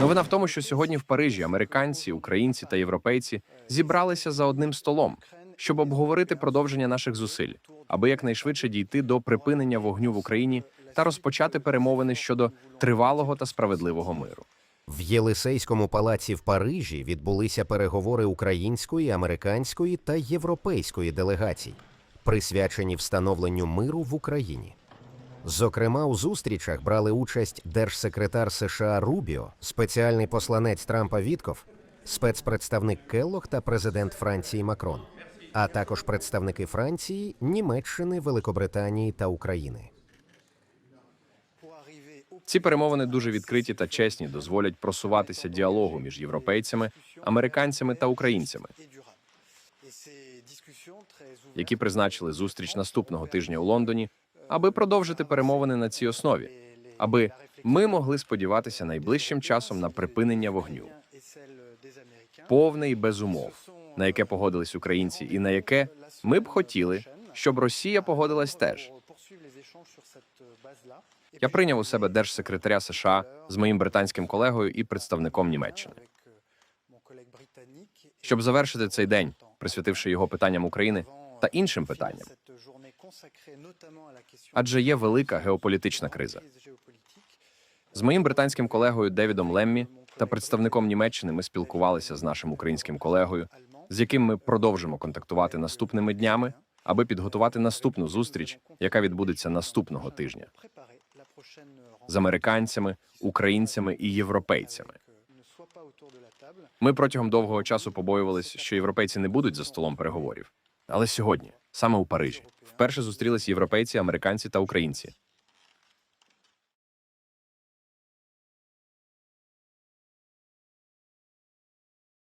Новина в тому, що сьогодні в Парижі американці, українці та європейці зібралися за одним столом, щоб обговорити продовження наших зусиль, аби якнайшвидше дійти до припинення вогню в Україні та розпочати перемовини щодо тривалого та справедливого миру. В Єлисейському палаці в Парижі відбулися переговори української, американської та європейської делегацій, присвячені встановленню миру в Україні. Зокрема, у зустрічах брали участь держсекретар США Рубіо, спеціальний посланець Трампа Вітков, спецпредставник Келлог та президент Франції Макрон, а також представники Франції, Німеччини, Великобританії та України. Ці перемовини дуже відкриті та чесні, дозволять просуватися діалогу між європейцями, американцями та українцями, які призначили зустріч наступного тижня у Лондоні, аби продовжити перемовини на цій основі, аби ми могли сподіватися найближчим часом на припинення вогню, повне і без умов, на яке погодились українці, і на яке ми б хотіли, щоб Росія погодилась теж. Я прийняв у себе держсекретаря США з моїм британським колегою і представником Німеччини, щоб завершити цей день, присвятивши його питанням України та іншим питанням. Адже є велика геополітична криза. З моїм британським колегою Девідом Леммі та представником Німеччини ми спілкувалися з нашим українським колегою, з яким ми продовжимо контактувати наступними днями, аби підготувати наступну зустріч, яка відбудеться наступного тижня з американцями, українцями і європейцями. Ми протягом довгого часу побоювалися, що європейці не будуть за столом переговорів. Але сьогодні, саме у Парижі, вперше зустрілись європейці, американці та українці,